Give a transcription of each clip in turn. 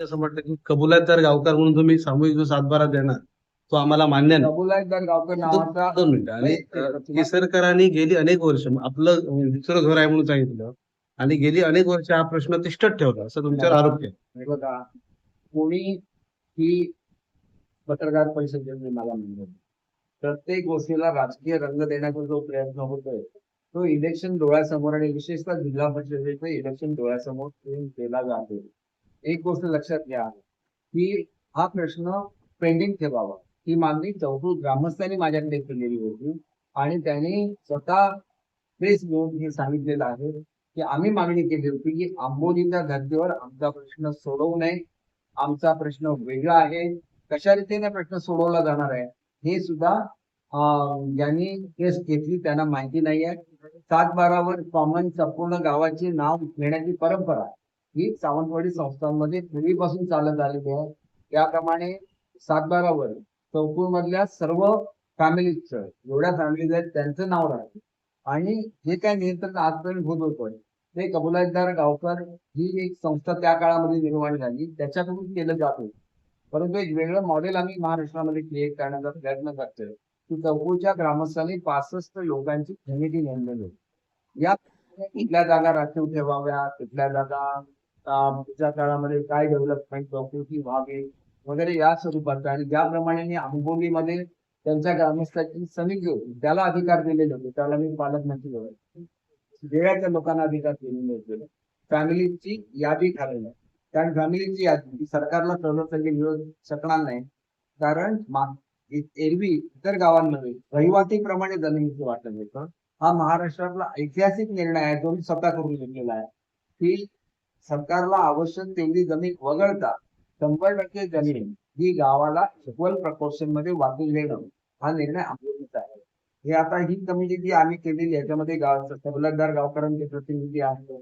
असं म्हटलं की कबुलातदार गावकार म्हणून तुम्ही सामूहिक जो सातबारा देणार तो आम्हाला मान्य नाही. कबुलायतदार गावकर नावाचा दोन मिनिटं. आणि केसरकरांनी गेली अनेक वर्ष आपलं दुसरं घर आहे म्हणून सांगितलं आणि गेली अनेक वर्ष हा प्रश्न तिष्ठत ठेवला असं तुमच्यावर आरोप केला बघा कोणी ही पत्रकार परिषदेमध्ये मला म्हणलं प्रत्येक गोष्टीला राजकीय रंग देण्याचा जो प्रयत्न होतोय तो इलेक्शन डोळ्यासमोर आणि विशेषतः जिल्हा परिषदेचं इलेक्शन डोळ्यासमोर केला जातो एक गोष्ट लक्षात घ्या की हा प्रश्न पेंडिंग ठेवावा. ही मागणी चौकू ग्रामस्थांनी माझ्याकडे केलेली होती आणि त्यांनी स्वतः प्रेस घेऊन हे सांगितलेलं आहे की आम्ही मागणी केली होती की आंबोलीच्या धर्तीवर आमचा प्रश्न सोडवू नये. आमचा प्रश्न वेगळा आहे. कशा रीतीने प्रश्न सोडवला जाणार आहे हे सुद्धा ज्यांनी केस घेतली त्यांना माहिती नाही आहे सात बारावर कॉमन संपूर्ण गावाचे नाव घेण्याची परंपरा आहे. ही सावंतवाडी संस्थांमध्ये पूर्वीपासून चालत आलेली आहे. त्याप्रमाणे सात बारावर चौकूर मधल्या सर्व फॅमिलीचं एवढ्या फॅमिलीज आहेत त्यांचं नाव राहते. आणि जे काय नियंत्रण आजपर्यंत होत होतं ते कबुलातदार गावकर ही एक संस्था त्या काळामध्ये निर्माण झाली त्याच्याकडून केलं जात होतं. परंतु एक वेगळं मॉडेल आम्ही महाराष्ट्रामध्ये क्रिएट करण्याचा प्रयत्न करतोय. की चौकूरच्या ग्रामस्थांनी पासष्ट लोकांची कमिटी नेमलेली होती. या कुठल्या जागा राखीव ठेवाव्या कुठल्या जागा पुढच्या काळामध्ये काय डेव्हलपमेंट प्रकृती व्हावे वगैरे या स्वरूपात आणि ज्याप्रमाणे आंबोलीमध्ये त्यांच्या ग्रामस्थांची समिती होती त्याला अधिकार दिलेले होते. त्याला मी पालकमंत्री होते वेगळ्या लोकांना अधिकार दिलेले होते. फॅमिलीची यादी ठरवली. कारण फॅमिलीची यादी सरकारला सहजासहजी मिळू शकणार नाही. कारण एरवी इतर गावांमध्ये रहिवासीप्रमाणे जमिनीचं वाटप होतं. हा महाराष्ट्रातला ऐतिहासिक निर्णय आहे. जो मी स्वतः करून घेतलेला आहे. की सरकारला आवश्यक तेवढी जमीन वगळता शंभर टक्के जमीन ही गावाला इक्वल प्रपोर्शनमध्ये वाटून देणं हा निर्णय आंदोलनाचा आहे. हे आता ही कमिटी जी आम्ही केलेली याच्यामध्ये गाव तबलतदार गावकऱ्यांचे प्रतिनिधी आहेत.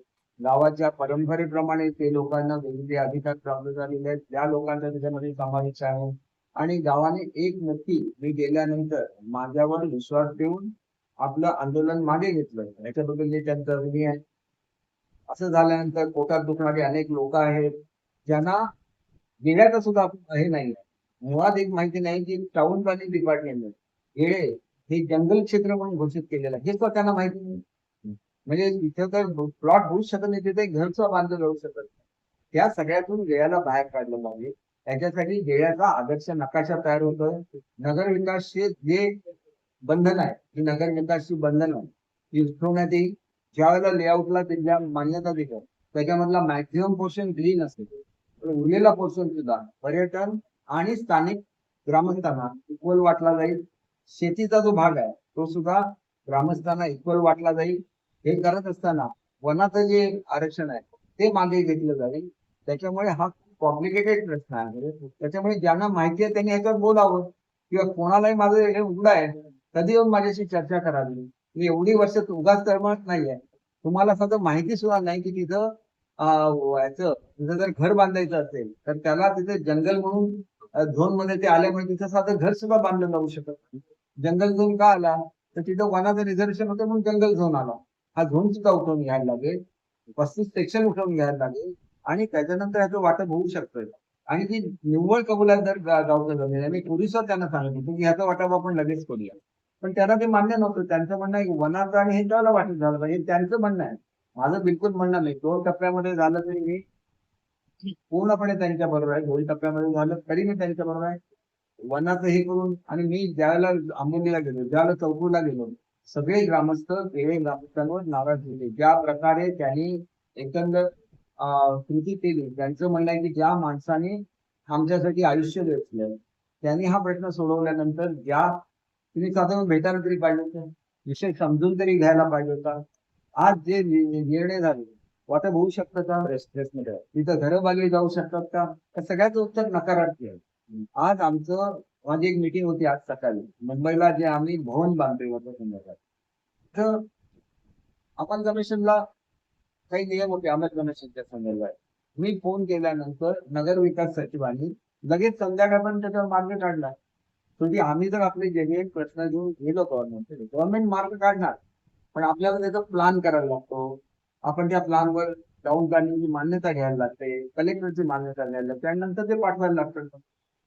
गावाच्या परंपरेप्रमाणे ते लोकांना वेगवेगळे अधिकार प्राप्त झालेले आहेत. त्या लोकांचा त्याच्यामध्ये समावेश आहे. आणि गावाने एक नक्की मी गेल्यानंतर माझ्यावर विश्वास ठेवून आपलं आंदोलन मागे घेतलं याच्याबद्दल जे त्यांचं अभिनय आहे. असं झाल्यानंतर पोटात दुखणारे अनेक लोक आहेत ज्यांना गेल्याचं सुद्धा हे नाही मुळात एक माहिती नाही की टाउन प्लॅनिंग डिपार्टमेंट गेळे हे जंगल क्षेत्र म्हणून घोषित केलेलं आहे. हे सुद्धा त्यांना माहिती नाही. म्हणजे तिथे तर प्लॉट होऊ शकत नाही तिथे घर सुद्धा बांधलं जाऊ शकत नाही. त्या सगळ्यातून गेळ्याला बाहेर काढलं पाहिजे त्याच्यासाठी गेळ्याचा आदर्श नकाशा तयार होतोय. नगर विकासचे जे बंधन आहे ते नगर विकासची बंधन आहे ती उठवण्यात येईल. ज्या वेळेला लेआउटला दिल्या मान्यता दिली त्याच्यामधला मॅक्झिमम पोर्शन ग्रीन असेल तर उरलेला पोर्शन सुद्धा पर्यटन आणि स्थानिक ग्रामस्थांना इक्वल वाटला जाईल. शेतीचा जो भाग आहे तो सुद्धा ग्रामस्थांना इक्वल वाटला जाईल. हे करत असताना वनाचं जे आरक्षण आहे ते मागे घेतलं जाईल. त्याच्यामुळे हा कॉम्प्लिकेटेड प्रश्न आहे. त्याच्यामुळे ज्यांना माहिती आहे त्यांनी ह्याच्यावर बोलावं. किंवा कोणालाही माझं हे उघड आहे कधी येऊन माझ्याशी चर्चा करावी? मी एवढी वर्ष उगाच तळमळत नाहीये. तुम्हाला साधं माहिती सुद्धा नाही की तिथं याचं तिथं जर घर बांधायचं असेल तर त्याला तिथे जंगल म्हणून झोनमध्ये ते आल्यामुळे तिथं साधं घर सुद्धा बांधलं जाऊ शकत नाही. जंगल झोन का आला? तर तिथं वनाचं रिझर्वेशन होतं म्हणून जंगल झोन आला. हा झोन सुद्धा उठवून घ्यायला लागेल. पस्तीस सेक्शन उठवून घ्यायला लागेल. आणि त्याच्यानंतर ह्याचं वाटप होऊ शकतं आणि ती निव्वळ कबुलात जर गावचं जमीन आहे. मी त्यांना सांगितलं की ह्याचं वाटप आपण लगेच करूया. पण त्यांना ते मान्य नव्हतं. त्यांचं म्हणणं आहे वनाचं आणि हे त्याला वाटत झालं पाहिजे. त्यांचं म्हणणं आहे. माझं बिलकुल म्हणणं नाही. दोन टप्प्यामध्ये झालं तरी मी पूर्णपणे त्यांच्या बरोबर आहे. दोन टप्प्यामध्ये झालं तरी मी त्यांच्या बरोबर आहे. वनाचं हे करून आणि मी ज्यावेळेला आंबोलीला गेलो ज्यावेळेला चौकूला गेलो सगळे ग्रामस्थ केळे ग्रामस्थांवर नाराज झाले ज्या प्रकारे त्यांनी एकंदर अं, कृती केली त्यांचं म्हणणं आहे की ज्या माणसाने आमच्यासाठी आयुष्य वेचलं त्यांनी हा प्रश्न सोडवल्यानंतर ज्या तुम्ही साधारण भेटायला तरी पाहिजे होतं. विषय समजून तरी घ्यायला पाहिजे होता. आज जे निर्णय झाले वाटप होऊ शकतं का? मध्ये तिथं घरं जाऊ शकतात का? सगळ्याच सगळ्याचं उत्तर नकारात्मक आहे. आज आमचं माझी एक मीटिंग होती आज सकाळी. मुंबईला जे आम्ही भवन बांधतोय होतो संदर्भात तर आपण कमिशनला काही नियम होते अमर कमिशनच्या संदर्भात. मी फोन केल्यानंतर नगरविकास सचिवांनी लगेच संध्याकाळपर्यंत त्याच्यावर मार्ग काढला. शेवटी आम्ही जर आपले जेन्युइन प्रश्न घेऊन गेलो गव्हर्नमेंट गव्हर्नमेंट मार्ग काढणार. पण आपल्याला त्याचा प्लॅन करायला लागतो. आपण त्या प्लॅनवर टाऊन प्लॅनिंगची मान्यता घ्यायला लागते कलेक्टरची मान्यता घ्यायला लागते आणि नंतर ते पाठवायला लागतं.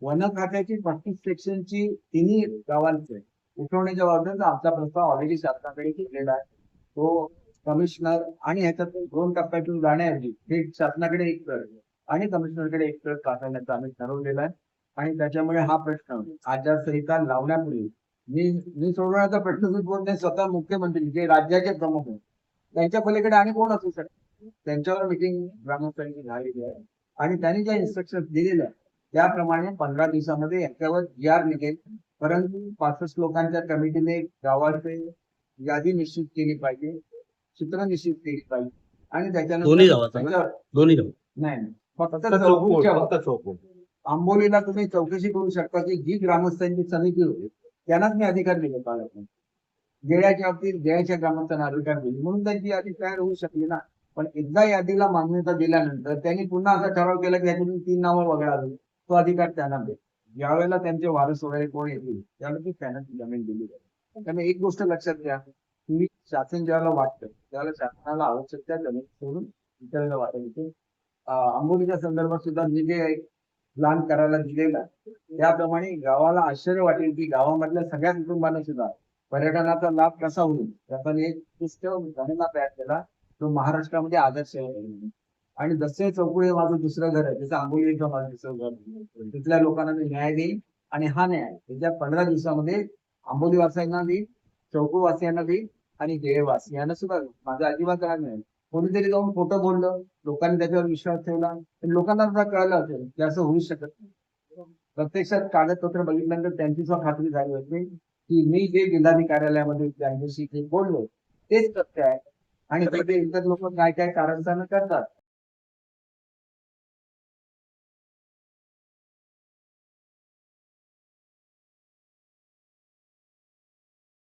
वन खात्याची पस्तीस सेक्शनची तिन्ही गावांचे उठवण्याच्या बाबतीत आमचा प्रस्ताव ऑलरेडी शासनाकडे घेतलेला आहे. तो कमिशनर आणि ह्याच्यात दोन टप्प्यातून जाण्याऐवजी थेट शासनाकडे एक तर आणि कमिशनरकडे एक तर पाठवण्याचा आम्ही ठरवलेला आहे. आणि त्याच्यामुळे हा प्रश्न आचारसंहिता लावण्यापूर्वी मी मी सोडवण्याचा प्रश्न उद्भवत नाही स्वतः मुख्यमंत्री जे राज्याचे प्रमुख आहेत. त्यांच्या पलीकडे आणि कोण असू शकते? त्यांच्यावर मिटिंग ग्रामस्थांची झालेली आहे. आणि त्यांनी ज्या इन्स्ट्रक्शन दिलेल्या त्याप्रमाणे पंधरा दिवसामध्ये याच्यावर जी आर निघेल. परंतु पासष्ट लोकांच्या कमिटीने गावाचे यादी निश्चित केली पाहिजे सूत्र निश्चित केली पाहिजे. आणि त्याच्यानंतर दोन्ही दोन्ही नाही फक्त चौकून. आंबोलीला तुम्ही चौकशी करू शकता की जी ग्रामस्थांची समिती होती त्यांनाच मी अधिकार दिले पालकमंत्री गेळ्याच्या बाबतीत गेळ्याच्या ग्रामस्थांना अधिकार दिले. म्हणून त्यांची यादी तयार होऊ शकली ना. पण एकदा यादीला मान्यता दिल्यानंतर त्यांनी पुन्हा असा ठराव केला की यातून तीन नावं वगळावी तो अधिकार त्यांना दे. ज्यावेळेला त्यांचे वारस वगैरे कोण येतील त्यावेळेला त्यांना ती जमीन दिली जाईल. त्यामुळे एक गोष्ट लक्षात घ्या की शासन ज्यावेळेला वाटतं त्यावेळेला शासनाला आवश्यक त्या जमीन सोडून इतरांना वाटायचे आंबोलीच्या संदर्भात सुद्धा मी जे प्लान करायला दिलेला त्याप्रमाणे गावाला आश्चर्य वाटेल की गावामधल्या सगळ्या कुटुंबांना सुद्धा पर्यटनाचा लाभ कसा होईल? त्याचा एक पुस्तक गणना तयार केला. तो महाराष्ट्रामध्ये आदर्श आहे. आणि जसे चौकुळे हे माझं दुसरं घर आहे. जसं आंबोली माझं दुसरं घर तिथल्या लोकांना मी न्याय देईन आणि हा न्याय त्याच्या पंधरा दिवसामध्ये आंबोली वासियांना देईन चौकू वासियांना देईन आणि वासियांना सुद्धा माझा अजिबात राग नाही. कोणीतरी जाऊन खोटं बोललं लोकांनी त्याच्यावर विश्वास ठेवला. लोकांना सुद्धा कळलं असेल की असं होऊ शकत नाही. प्रत्यक्षात कागदपत्र बघितल्यानंतर त्यांची सुद्धा खात्री झाली होती की मी जे जिल्हाधिकारी कार्यालयामध्ये त्यांच्याशी बोललो तेच सत्य आहे. आणि तिथे इतर लोक काय काय कारण करतात